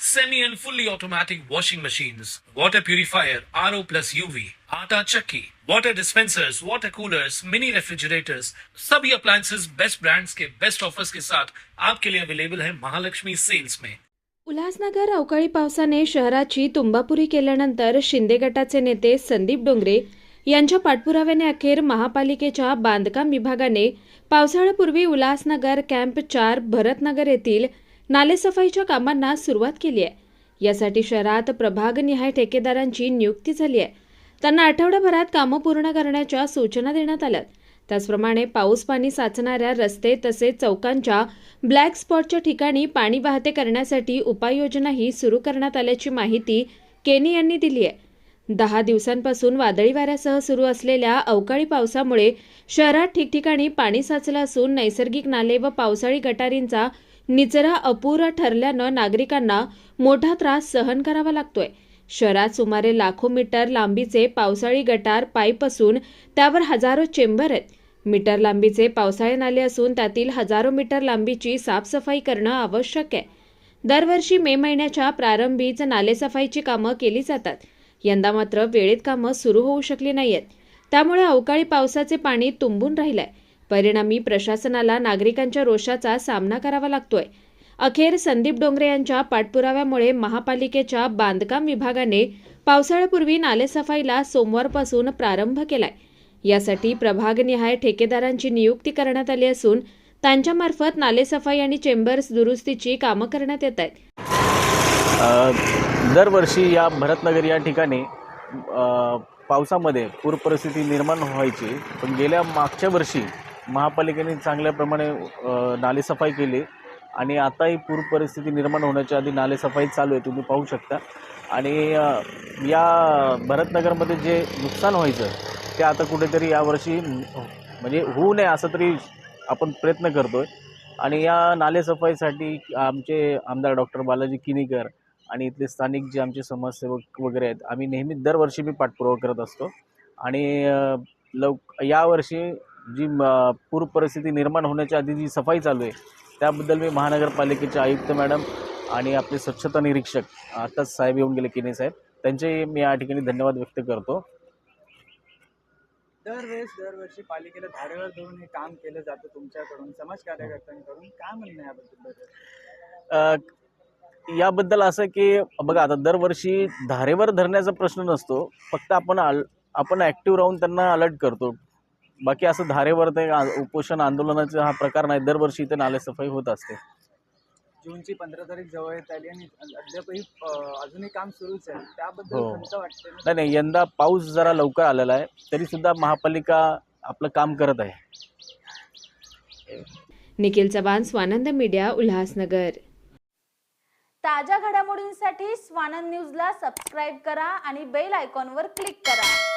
semi and fully automatic washing machines, water purifier, RO plus UV, आटा चक्की, water dispensers, water coolers, mini refrigerators, सभी appliances best brands के best offers के साथ आपके लिए अवेलेबल है महालक्ष्मी सेल्स में। उल्हासनगर अवकाळी पावसाने शहराची तुंबापुरी केल्यानंतर शिंदे गटाचे नेते संदीप डोंगरे यांच्या पाठपुराव्याने अखेर महापालिकेच्या बांधकाम विभागाने पावसाळ्यापूर्वी उल्हासनगर कॅम्प चार भरतनगर येथील नालेसफाईच्या कामांना सुरुवात केली आहे. यासाठी शहरात प्रभागनिहाय ठेकेदारांची नियुक्ती झाली आहे. त्यांना आठवड्याभरात कामं पूर्ण करण्याच्या सूचना देण्यात आल्या त्याचप्रमाणे पाऊस पाणी साचणाऱ्या रस्ते तसेच चौकांच्या ब्लॅक स्पॉटच्या ठिकाणी पाणी वाहते करण्यासाठी उपाययोजनाही सुरू करण्यात आल्याची माहिती केनी यांनी दिली आहे. दहा दिवसांपासून वादळी वाऱ्यासह सुरू असलेल्या अवकाळी पावसामुळे शहरात ठिकठिकाणी पाणी साचलं असून नैसर्गिक नाले व पावसाळी गटारींचा निचरा अपुरा ठरल्यानं नागरिकांना मोठा त्रास सहन करावा लागतोय. शहरात सुमारे लाखो मीटर लांबीचे पावसाळी गटार पाईप असून त्यावर हजारो चेंबर आहेत. मीटर लांबीचे पावसाळे नाले असून त्यातील हजारो मीटर लांबीची साफसफाई करणं आवश्यक आहे. दरवर्षी मे महिन्याच्या प्रारंभीच नालेसफाईची कामं केली जातात. यंदा मात्र वेळेत कामं सुरू होऊ शकली नाहीयेत. त्यामुळे अवकाळी पावसाचे पाणी तुंबून राहिलंय. परिणामी प्रशासनाला नागरिकांच्या रोषाचा सामना करावा लागतोय. अखेर संदीप डोंगरे यांच्या पाठपुराव्यामुळे महापालिकेच्या बांधकाम विभागाने पावसाळ्यापूर्वी नालेसफाईला सोमवारपासून प्रारंभ केलाय. यासाठी प्रभागनिहाय ठेकेदारांची नियुक्ती करण्यात आली असून त्यांच्यामार्फत नालेसफाई आणि चेंबर्स दुरुस्तीची कामं करण्यात येत आहेत. दरवर्षी या भरतनगर या ठिकाणी पावसामध्ये पूर परिस्थिती निर्माण व्हायची. पण गेल्या मागच्या वर्षी महापालिकेने चांगल्याप्रमाणे नालेसफाई केली आणि आताही पूर परिस्थिती निर्माण होण्याच्या आधी नालेसफाई चालू आहे तुम्ही पाहू शकता. आणि या भरतनगरमध्ये जे नुकसान व्हायचं ते आता कुठेतरी यावर्षी म्हणजे होऊ नये असं तरी आपण प्रयत्न करतो आहे आणि या नालेसफाईसाठी आमचे आमदार डॉक्टर बालाजी किनीकर आणि इथले स्थानिक जे आमचे समाजसेवक वगैरे आहेत आम्ही नेहमी दरवर्षी मी पाठपुरावा करत असतो. आणि लव यावर्षी जी म- पूर परिस्थिती निर्माण होण्याच्या आधी जी सफाई चालू आहे त्याबद्दल मी महानगरपालिकेचे आयुक्त मॅडम आणि आपले स्वच्छता निरीक्षक आताच साहेब येऊन गेले किने साहेब. त्यांचे मी या ठिकाणी धन्यवाद व्यक्त करतो. दरवेळेस दरवर्षी पालिकेला धारेवर धरून हे काम केलं जातं तुमच्याकडून समाज कार्यकर्त्यांकडून. काय म्हणणं याबद्दल? याबद्दल असं की बघा आता दरवर्षी धारेवर धरण्याचा प्रश्न नसतो फक्त आपण आपण ॲक्टिव्ह राहून त्यांना अलर्ट करतो. बाकी असं धारेवर ते आ- उपोषण आंदोलनाचा हा प्रकार नाही. दरवर्षी इथे नालेसफाई होत असते. जूनची पंधरा तारीख जवळ येत आली आणि अद्यापही अं, अजूनही काम सुरूच आहे. त्याबद्दल हो. खंत वाटते ना? नाही नाही यंदा पाऊस जरा लवकर आलेला आहे. तरीसुद्धा महापालिका आपलं काम करत आहे. निखिल चव्हाण स्वानंद मीडिया उल्हासनगर. ताज्या घडामोडींसाठी स्वानंद न्यूजला सबस्क्राईब करा आणि बेल आयकॉनवर क्लिक करा.